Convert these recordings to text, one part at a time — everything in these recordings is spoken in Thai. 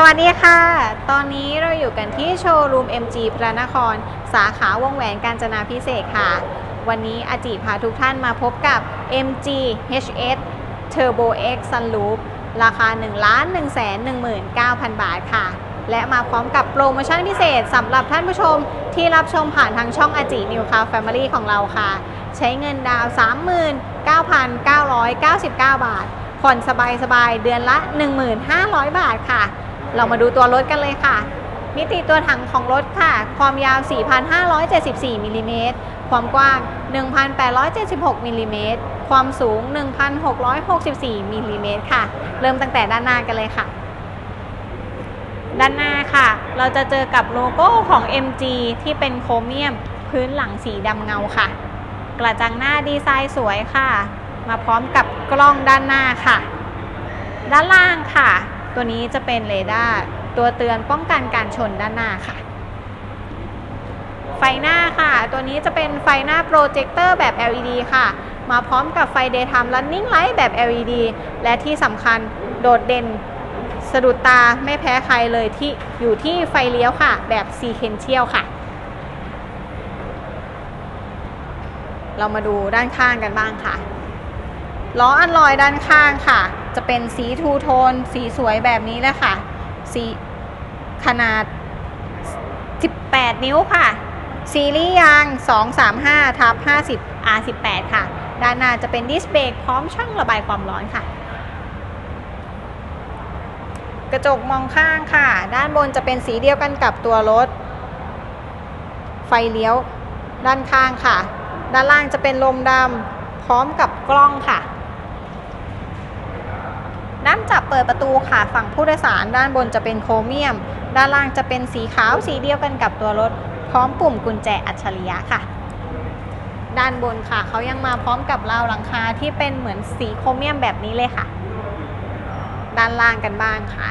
สวัสดีค่ะ ตอนนี้เราอยู่กันที่โชว์รูม MG พระนคร สาขาวงแหวนกาญจนาพิเศษค่ะ วันนี้อาจิพาทุกท่านมาพบกับ MG HS Turbo X Sunroof ราคา 1 1 1 9 0 0 0 บาทค่ะ และมาพร้อมกับโปรโมชั่นพิเศษสำหรับท่านผู้ชมที่รับชมผ่านทางช่องอาจินิวคา Family ของเราค่ะ ใช้เงินดาวน์39,999 บาท ผ่อนสบายๆ เดือนละ 1,500 บาทค่ะ เรามาดูตัวรถกันเลยค่ะ มิติตัวถังของรถค่ะ ความยาว 4,574มิลลิเมตร ความกว้าง 1,876มิลลิเมตร ความสูง 1,664มิลลิเมตรค่ะ เริ่มตั้งแต่ด้านหน้ากันเลยค่ะ ด้านหน้าค่ะ เราจะเจอกับโลโก้ของ MG ที่เป็นโครเมียม พื้นหลังสีดำเงาค่ะ กระจังหน้าดีไซน์สวยค่ะ มาพร้อมกับกล้องด้านหน้าค่ะ ด้านล่างค่ะ ตัวนี้จะเป็นเรดาร์ตัวเตือนป้องกันการชนด้านหน้าค่ะ ไฟหน้าค่ะ ตัวนี้จะเป็นไฟหน้าโปรเจคเตอร์แบบ LED ค่ะ มาพร้อมกับไฟ Daytime Running Light แบบ LED และที่สำคัญโดดเด่นสะดุดตาไม่แพ้ใครเลยที่อยู่ที่ไฟเลี้ยวค่ะ แบบ Sequential ค่ะ เรามาดูด้านข้างกันบ้างค่ะล้ออันลอยด้านข้างค่ะ จะเป็นสีทูโทน สีสวยแบบนี้เลยค่ะ สีขนาด 18 นิ้วค่ะ ซีรีส์ยาง 235ทับ50 R18 ค่ะ ด้านหน้าจะเป็นดิสเบรกพร้อมช่องระบายความร้อนค่ะ กระจกมองข้างค่ะ ด้านบนจะเป็นสีเดียวกันกับตัวรถ ไฟเลี้ยว ด้านข้างค่ะ ด้านล่างจะเป็นลมดำพร้อมกับกล้องค่ะ ด้านจับเปิดประตูค่ะ ฝั่งผู้โดยสารด้านบนจะเป็นโครเมียม ด้านล่างจะเป็นสีขาวสีเดียวกันกับตัวรถ พร้อมปุ่มกุญแจอัจฉริยะค่ะ ด้านบนค่ะเขายังมาพร้อมกับราวหลังคาที่เป็นเหมือนสีโครเมียมแบบนี้เลยค่ะ ด้านล่างกันบ้างค่ะ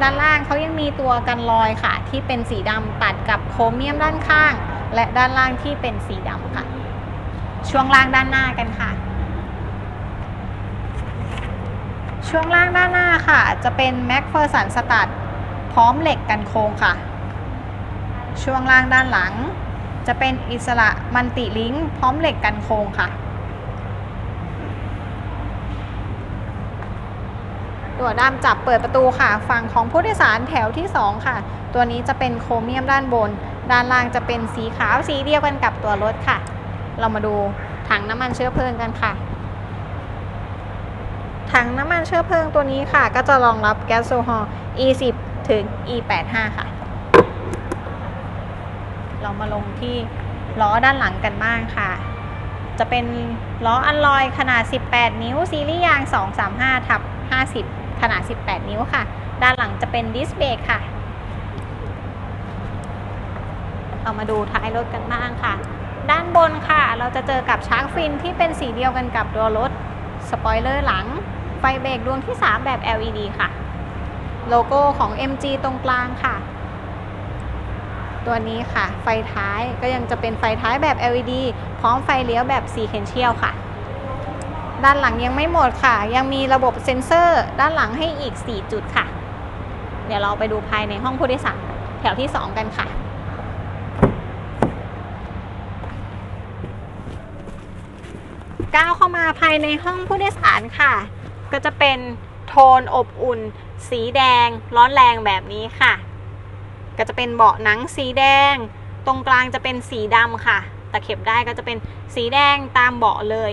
ด้านล่างเขายังมีตัวกันรอยค่ะ ที่เป็นสีดำตัดกับโครเมียมด้านข้าง และด้านล่างที่เป็นสีดำค่ะ ช่วงล่างด้านหน้ากันค่ะ ช่วงล่างด้านหน้าค่ะ จะเป็นแม็กเฟอร์สันสตัดพร้อมเหล็กกันโค้งค่ะ ช่วงล่างด้านหลัง จะเป็นอิสระมันติลิงพร้อมเหล็กกันโค้งค่ะ ตัวด้ามจับเปิดประตูค่ะ ฝั่งของผู้โดยสารแถวที่ 2 ค่ะ ตัวนี้จะเป็นโครเมียมด้านบน ด้านล่างจะเป็นสีขาวสีเดียวกันกับตัวรถค่ะ เรามาดูถังน้ำมันเชื้อเพลิงกันค่ะ ถังน้ำมันเชื้อเพลิงตัวนี้ค่ะ ก็จะรองรับแก๊สโซฮอล์ E10 ถึง E85 ค่ะ เรามาลงที่ล้อด้านหลังกันบ้างค่ะ จะเป็นล้ออัลลอยขนาด 18 นิ้ว ซีรีส์ยาง 235ทับ50 ขนาด 18 นิ้วค่ะ ด้านหลังจะเป็นดิสเบรกค่ะ เรามาดูท้ายรถกันบ้างค่ะ ด้านบนค่ะ เราจะเจอกับชาร์กฟินที่เป็นสีเดียวกันกับตัวรถสปอยเลอร์หลัง ไฟเบรกดวงที่ 3 แบบ LED ค่ะ โลโก้ของ MG ตรงกลางค่ะ ตัวนี้ค่ะ ไฟท้ายก็ยังจะเป็นไฟท้ายแบบ LED พร้อมไฟเลี้ยวแบบ Sequential ค่ะ ด้านหลังยังไม่หมดค่ะ ยังมีระบบเซ็นเซอร์ด้านหลังให้อีก 4 จุดค่ะ เดี๋ยวเราไปดูภายในห้องผู้โดยสารแถวที่ 2 กันค่ะก้าวเข้ามาภายในห้องผู้โดยสารค่ะ ก็จะเป็นโทนอบอุ่น สีแดง ร้อนแรงแบบนี้ค่ะ ก็จะเป็นเบาะหนังสีแดง ตรงกลางจะเป็นสีดำค่ะตะเข็บได้ก็จะเป็นสีแดงตามเบาะเลย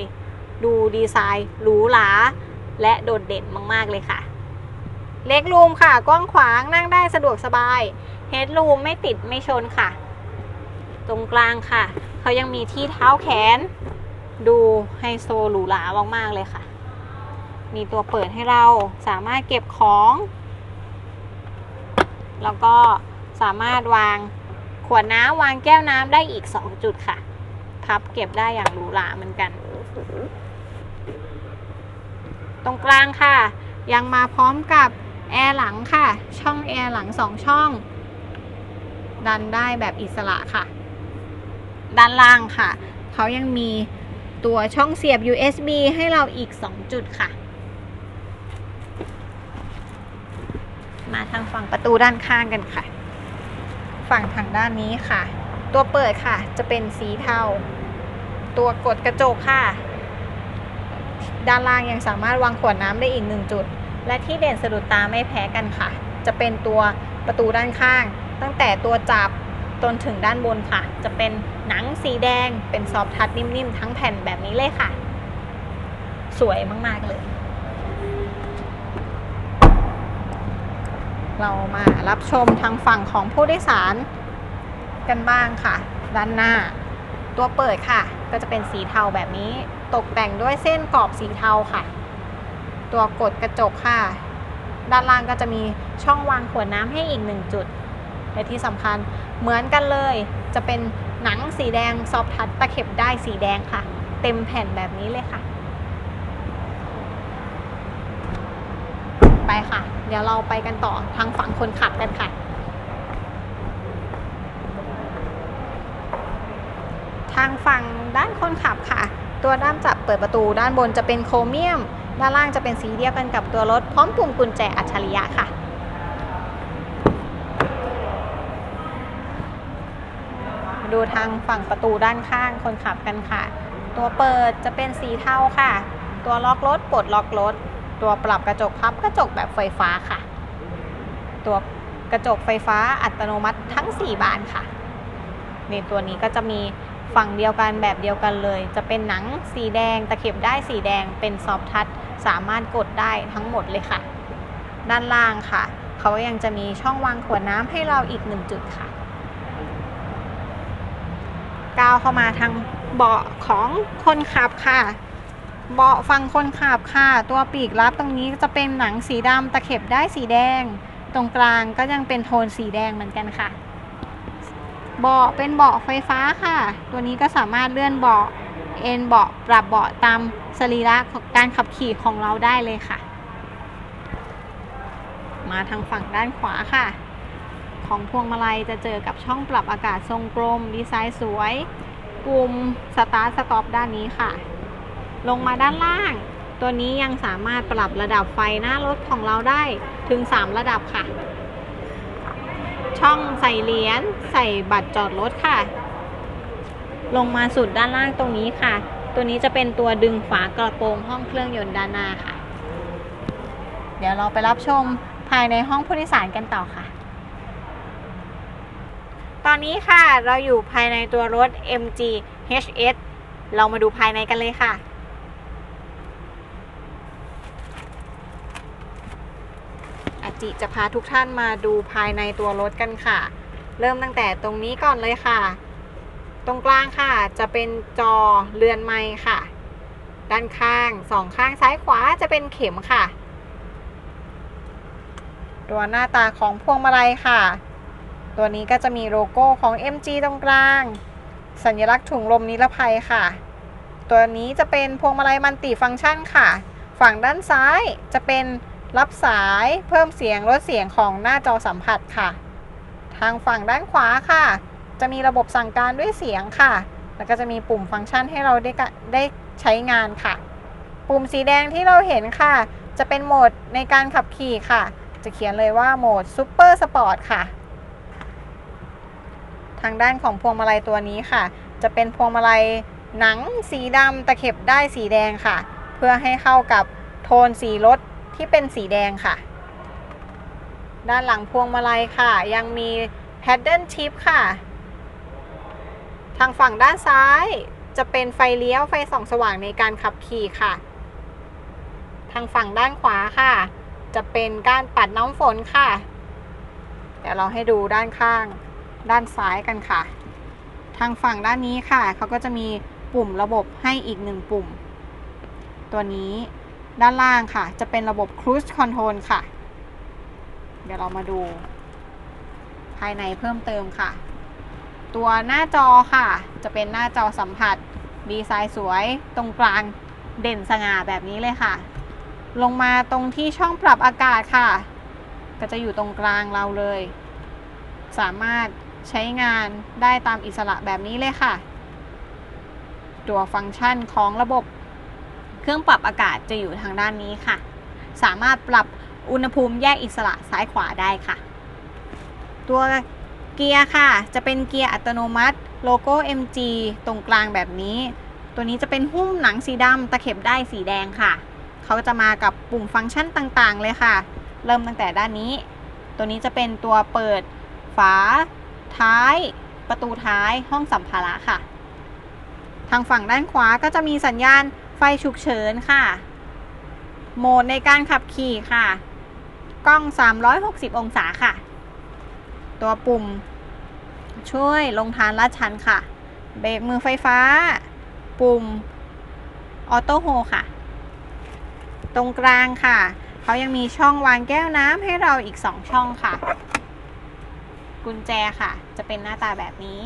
ดูดีไซน์หรูหราและโดดเด่นมาก ๆ เลยค่ะเล็กรูมค่ะ กว้างขวางนั่งได้สะดวกสบายเฮดรูมไม่ติดไม่ชนค่ะ ตรงกลางค่ะ เขายังมีที่เท้าแขน ดูไฮโซหรูหรามาก ๆ เลยค่ะ มีตัวเปิดให้เราสามารถเก็บของ แล้วก็สามารถวางขวดน้ำวางแก้วน้ำได้อีก 2 จุดค่ะ พับเก็บได้อย่างหรูหราเหมือนกัน ตรงกลางค่ะ ยังมาพร้อมกับแอร์หลังค่ะ ช่องแอร์หลัง 2 ช่อง ดันได้แบบอิสระค่ะ ด้านล่างค่ะ เขายังมีตัวช่องเสียบ USB ให้เราอีก 2 จุดค่ะ มาทางฝั่งประตูด้านข้างกันค่ะ ฝั่งทางด้านนี้ค่ะ ตัวเปิดค่ะ จะเป็นสีเทา ตัวกดกระจกค่ะ ด้านล่างยังสามารถวางขวดน้ำได้อีกหนึ่งจุด และที่เด่นสะดุดตาไม่แพ้กันค่ะ จะเป็นตัวประตูด้านข้าง ตั้งแต่ตัวจับจนถึงด้านบนค่ะ จะเป็นหนังสีแดง เป็นซอฟทัชนิ่มๆ ทั้งแผ่นแบบนี้เลยค่ะ สวยมากๆเลย เรามารับชมทางฝั่งของผู้โดยสารกันบ้างค่ะ ด้านหน้า ตัวเปิดค่ะ ก็จะเป็นสีเทาแบบนี้ ตกแต่งด้วยเส้นกรอบสีเทาค่ะ ตัวกดกระจกค่ะ ด้านล่างก็จะมีช่องวางขวดน้ำให้อีกหนึ่งจุดและที่สำคัญเหมือนกันเลย จะเป็นหนังสีแดงซอฟทัชตะเข็บได้สีแดงค่ะ เต็มแผ่นแบบนี้เลยค่ะ ไปค่ะ เดี๋ยวเราไปกันต่อทางฝั่งคนขับกันค่ะ ทางฝั่งด้านคนขับค่ะ ตัวด้ามจับเปิดประตูด้านบนจะเป็นโครเมียม ด้านล่างจะเป็นสีเดียวกันกับตัวรถ พร้อมปุ่มกุญแจอัจฉริยะค่ะดูทางฝั่งประตูด้านข้างคนขับกันค่ะ ตัวเปิดจะเป็นสีเทาค่ะ ตัวล็อกรถปลดล็อกรถ ตัวปรับกระจกพับกระจกแบบไฟฟ้าค่ะ ตัวกระจกไฟฟ้าอัตโนมัติทั้ง 4 บานค่ะ ในตัวนี้ก็จะมีฝั่งเดียวกันแบบเดียวกันเลย จะเป็นหนังสีแดงตะเข็บได้สีแดงเป็นซอฟทัชสามารถกดได้ทั้งหมดเลยค่ะ ด้านล่างค่ะ เขายังจะมีช่องวางขวดน้ำให้เราอีกหนึ่งจุดค่ะก้าวเข้ามาทางเบาะของคนขับค่ะ เบาะฝั่งคนขับค่ะ ตัวปีกรับตรงนี้จะเป็นหนังสีดำตะเข็บได้สีแดง ตรงกลางก็ยังเป็นโทนสีแดงเหมือนกันค่ะ เบาะเป็นเบาะไฟฟ้าค่ะ ตัวนี้ก็สามารถเลื่อนเบาะเอนเบาะปรับเบาะตามสรีระการขับขี่ของเราได้เลยค่ะ มาทางฝั่งด้านขวาค่ะ ของพวงมาลัยจะเจอกับช่องปรับอากาศทรงกลม ดีไซน์สวย ปุ่มสตาร์ทสต็อปด้านนี้ค่ะ ลงมาด้านล่าง ตัวนี้ยังสามารถปรับระดับไฟหน้ารถของเราได้ถึง 3 ระดับค่ะ ช่องใส่เหรียญใส่บัตรจอดรถค่ะ ลงมาสุดด้านล่างตรงนี้ค่ะ ตัวนี้จะเป็นตัวดึงฝากระโปรงห้องเครื่องยนต์ด้านหน้าค่ะ เดี๋ยวเราไปรับชมภายในห้องผู้โดยสารกันต่อค่ะตอนนี้ค่ะเราอยู่ภายในตัวรถ MG HS เรามาดูภายในกันเลยค่ะ อา จิจะพาทุกท่านมาดูภายในตัวรถกันค่ะ เริ่มตั้งแต่ตรงนี้ก่อนเลยค่ะ ตรงกลางค่ะจะเป็นจอเรือนไม้ค่ะ ด้านข้างสองข้างซ้ายขวาจะเป็นเข็มค่ะ ตัวหน้าตาของพวงมาลัยค่ะ ตัวนี้ก็จะมีโลโก้ของ MG ตรงกลาง สัญลักษณ์ถุงลมนิรภัยค่ะ ตัวนี้จะเป็นพวงมาลัยมัลติฟังก์ชันค่ะ ฝั่งด้านซ้ายจะเป็น รับสายเพิ่มเสียงลดเสียงของหน้าจอสัมผัสค่ะ ทางฝั่งด้านขวาค่ะ จะมีระบบสั่งการด้วยเสียงค่ะ แล้วก็จะมีปุ่มฟังก์ชันให้เราได้ได้ใช้งานค่ะ ปุ่มสีแดงที่เราเห็นค่ะ จะเป็นโหมดในการขับขี่ค่ะ จะเขียนเลยว่าโหมดซูเปอร์สปอร์ตค่ะ ทางด้านของพวงมาลัยตัวนี้ค่ะ จะเป็นพวงมาลัยหนังสีดำตะเข็บได้สีแดงค่ะ เพื่อให้เข้ากับโทนสีรถ ที่เป็นสีแดงค่ะ ด้านหลังพวงมาลัยค่ะ ยังมีแพดเดิลชิพค่ะ ทางฝั่งด้านซ้ายจะเป็นไฟเลี้ยวไฟส่องสว่างในการขับขี่ค่ะ ทางฝั่งด้านขวาค่ะ จะเป็นการปัดน้ำฝนค่ะ เดี๋ยวเราให้ดูด้านข้าง ด้านซ้ายกันค่ะ ทางฝั่งด้านนี้ค่ะ เขาก็จะมีปุ่มระบบให้อีกหนึ่งปุ่ม ตัวนี้ ด้านล่างค่ะ จะเป็นระบบ Cruise Control ค่ะ เดี๋ยวเรามาดู ภายในเพิ่มเติมค่ะ ตัวหน้าจอค่ะ จะเป็นหน้าจอสัมผัส ดีไซน์สวย ตรงกลางเด่นสง่าแบบนี้เลยค่ะ ลงมาตรงที่ช่องปรับอากาศค่ะ ก็จะอยู่ตรงกลางเราเลย สามารถใช้งานได้ตามอิสระแบบนี้เลยค่ะ ตัวฟังก์ชันของระบบ เครื่องปรับอากาศจะอยู่ทางด้านนี้ค่ะ สามารถปรับอุณหภูมิแยกอิสระซ้ายขวาได้ค่ะ ตัวเกียร์ค่ะ จะเป็นเกียร์อัตโนมัติ โลโก้ MG ตรงกลางแบบนี้ ตัวนี้จะเป็นหุ้มหนังสีดำตะเข็บได้สีแดงค่ะ เขาจะมากับปุ่มฟังก์ชันต่างๆ เลยค่ะ เริ่มตั้งแต่ด้านนี้ ตัวนี้จะเป็นตัวเปิดฝา ท้าย ประตูท้ายห้องสัมภาระค่ะ ทางฝั่งด้านขวาก็จะมีสัญญาณ ไฟฉุกเฉินค่ะ โหมดในการขับขี่ค่ะ กล้อง 360 องศาค่ะ ตัวปุ่ม ช่วยลงทานลาดชันค่ะ เบรกมือไฟฟ้า ปุ่ม ออโต้โฮค่ะ ตรงกลางค่ะ เขายังมีช่องวางแก้วน้ำให้เราอีก 2 ช่องค่ะ กุญแจค่ะ จะเป็นหน้าตาแบบนี้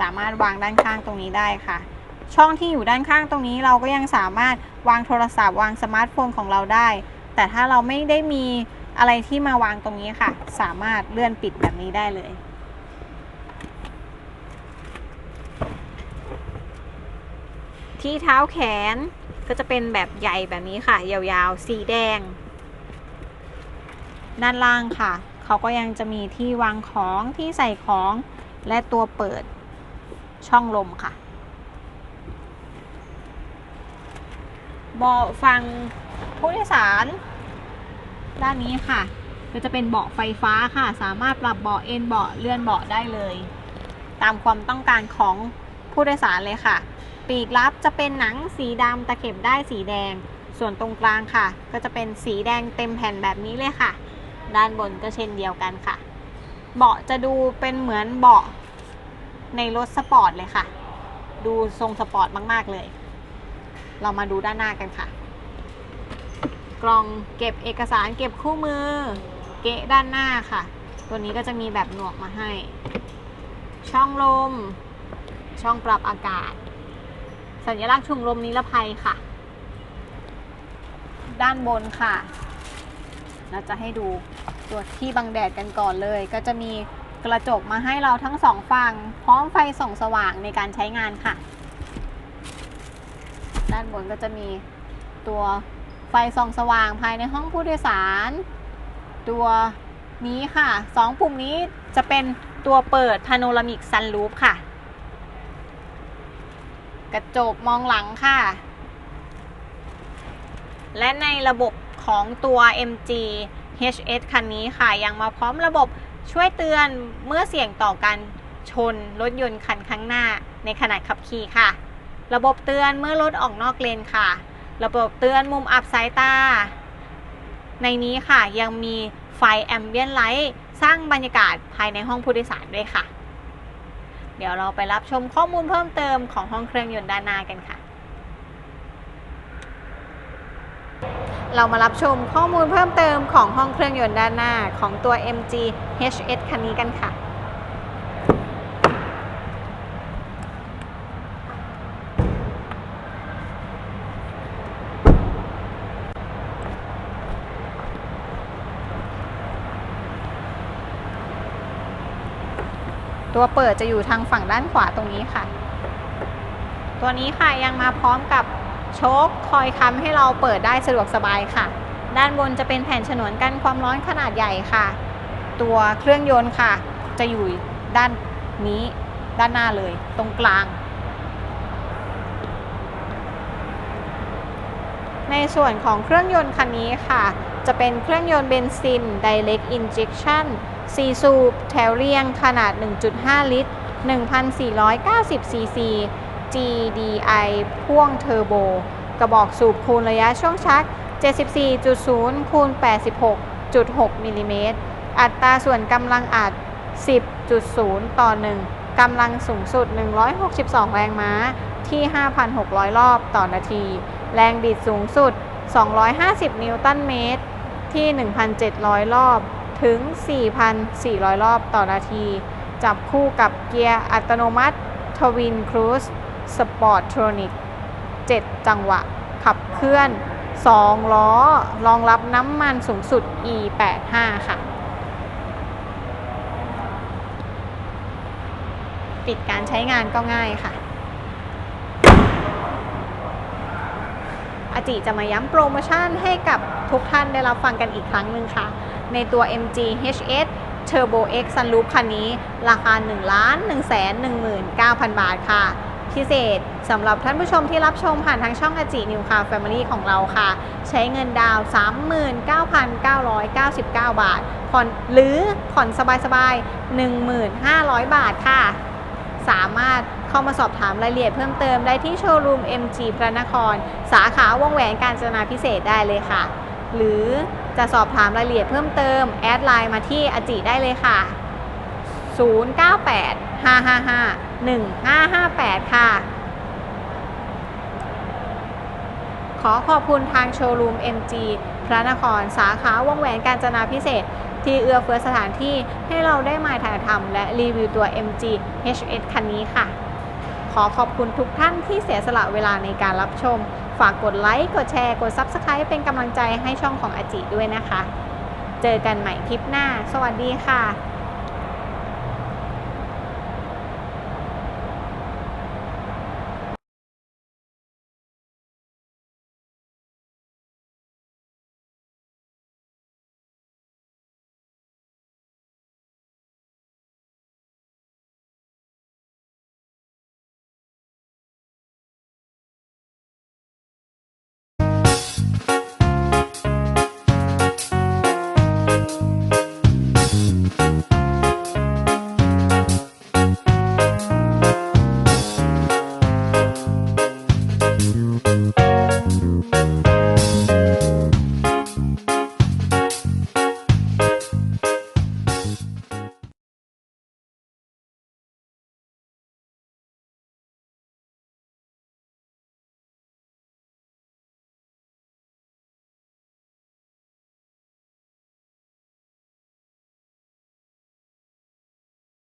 สามารถวางด้านข้างตรงนี้ได้ค่ะ ช่องที่อยู่ด้านข้างตรงนี้เราก็ยังสามารถวางโทรศัพท์วางสมาร์ทโฟนของเราได้ แต่ถ้าเราไม่ได้มีอะไรที่มาวางตรงนี้ค่ะ สามารถเลื่อนปิดแบบนี้ได้เลย ที่เท้าแขนก็จะเป็นแบบใหญ่แบบนี้ค่ะ ยาวๆ สีแดง ด้านล่างค่ะ เขาก็ยังจะมีที่วางของที่ใส่ของและตัวเปิด ช่องลมค่ะเบาะฟังผู้โดยสาร ด้านนี้ค่ะ ก็จะเป็นเบาะไฟฟ้าค่ะ สามารถปรับเบาะเอนเบาะเลื่อนเบาะได้เลย ตามความต้องการของผู้โดยสารเลยค่ะ ปีกลับจะเป็นหนังสีดำตะเข็บได้สีแดง ส่วนตรงกลางค่ะ ก็จะเป็นสีแดงเต็มแผ่นแบบนี้เลยค่ะ ด้านบนก็เช่นเดียวกันค่ะ เบาะจะดูเป็นเหมือนเบาะ ในรถสปอร์ตเลยค่ะ ดูทรงสปอร์ตมาก ๆ เลย เรามาดูด้านหน้ากันค่ะ กล่องเก็บเอกสารเก็บคู่มือ เกะด้านหน้าค่ะ ตัวนี้ก็จะมีแบบหนวกมาให้ ช่องลม ช่องปรับอากาศ สัญลักษณ์ชุมลมนิรภัยค่ะ ด้านบนค่ะเราจะให้ดูตัวที่บังแดดกันก่อนเลย ก็จะมี กระจกมาให้เราทั้งสองฝั่งพร้อมไฟส่องสว่างในการใช้งานค่ะ ด้านบนก็จะมีตัวไฟส่องสว่างภายในห้องผู้โดยสาร ตัวนี้ค่ะสองปุ่มนี้จะเป็นตัวเปิดพาโนรามิกซันรูฟค่ะ กระจกมองหลังค่ะ และในระบบของตัว MG HS คันนี้ค่ะ ยังมาพร้อมระบบ ช่วยเตือนเมื่อเสี่ยงต่อการชนรถยนต์คันข้างหน้าในขณะขับขี่ค่ะ ระบบเตือนเมื่อรถออกนอกเลนค่ะ ระบบเตือนมุมอับสายตา ในนี้ค่ะยังมีไฟแอมเบียนไลท์สร้างบรรยากาศภายในห้องผู้โดยสารด้วยค่ะ เดี๋ยวเราไปรับชมข้อมูลเพิ่มเติมของห้องเครื่องยนต์ด้านหน้ากันค่ะ เรามารับชมข้อมูลเพิ่มเติมของห้องเครื่องยนต์ด้านหน้าของตัว MG HS คันนี้กันค่ะ ตัวเปิดจะอยู่ทางฝั่งด้านขวาตรงนี้ค่ะ ตัวนี้ค่ะยังมาพร้อมกับ โชคคอยค้ำให้เราเปิดได้สะดวกสบายค่ะ ด้านบนจะเป็นแผ่นฉนวนกันความร้อนขนาดใหญ่ค่ะ ตัวเครื่องยนต์ค่ะ จะอยู่ด้านนี้ด้านหน้าเลยตรงกลาง ในส่วนของเครื่องยนต์คันนี้ค่ะ จะเป็นเครื่องยนต์เบนซิน Direct Injection 4 สูบแถวเรียงขนาด 1.5 ลิตร 1,490 ซีซี GDI พ่วงเทอร์โบ กระบอกสูบคูณระยะช่วงชัก 74.0 คูณ 86.6 มิลลิเมตร อัตราส่วนกำลังอัด 10.0 ต่อ 1 กำลังสูงสุด 162 แรงม้าที่ 5,600 รอบต่อนาที แรงบิดสูงสุด 250 นิวตันเมตร ที่ 1,700 รอบ ถึง 4,400 รอบต่อนาที จับคู่กับเกียร์อัตโนมัติทวินครูซ สปอร์ตทรอนิก7จังหวะ ขับเคลื่อน 2 ล้อ รองรับน้ำมันสูงสุด E85 ค่ะ ปิดการใช้งานก็ง่ายค่ะอาจิจะมาย้ำโปรโมชั่นให้กับทุกท่านได้รับฟังกันอีกครั้งหนึ่งค่ะ ในตัว MG HS Turbo X Sunroof คันนี้ ราคา 1 1 1 9 0 0 0 บาทค่ะ พิเศษสำหรับท่านผู้ชมที่รับชมผ่านทางช่องอาจินิวคา Family ของเราค่ะ ใช้เงินดาวน์39,999 บาท ผ่อนหรือผ่อนสบายๆ 1,500 บาทค่ะ สามารถเข้ามาสอบถามรายละเอียดเพิ่มเติมได้ที่โชว์รูม MG พระนคร สาขาวงแหวนการจนาพิเศษได้เลยค่ะ หรือจะสอบถามรายละเอียดเพิ่มเติม แอดไลน์มาที่อาจิได้เลยค่ะ 098 555 1558 ค่ะ ขอขอบคุณทางโชว์รูม MG พระนครสาขาวงแหวนการจนาพิเศษ ที่เอื้อเฟื้อสถานที่ให้เราได้มาถ่ายทำและรีวิวตัว MG HS คันนี้ค่ะ ขอขอบคุณทุกท่านที่เสียสละเวลาในการรับชม ฝากกดไลค์ กดแชร์ กด Subscribe เป็นกำลังใจให้ช่องของอาจิด้วยนะคะ เจอกันใหม่คลิปหน้า สวัสดีค่ะ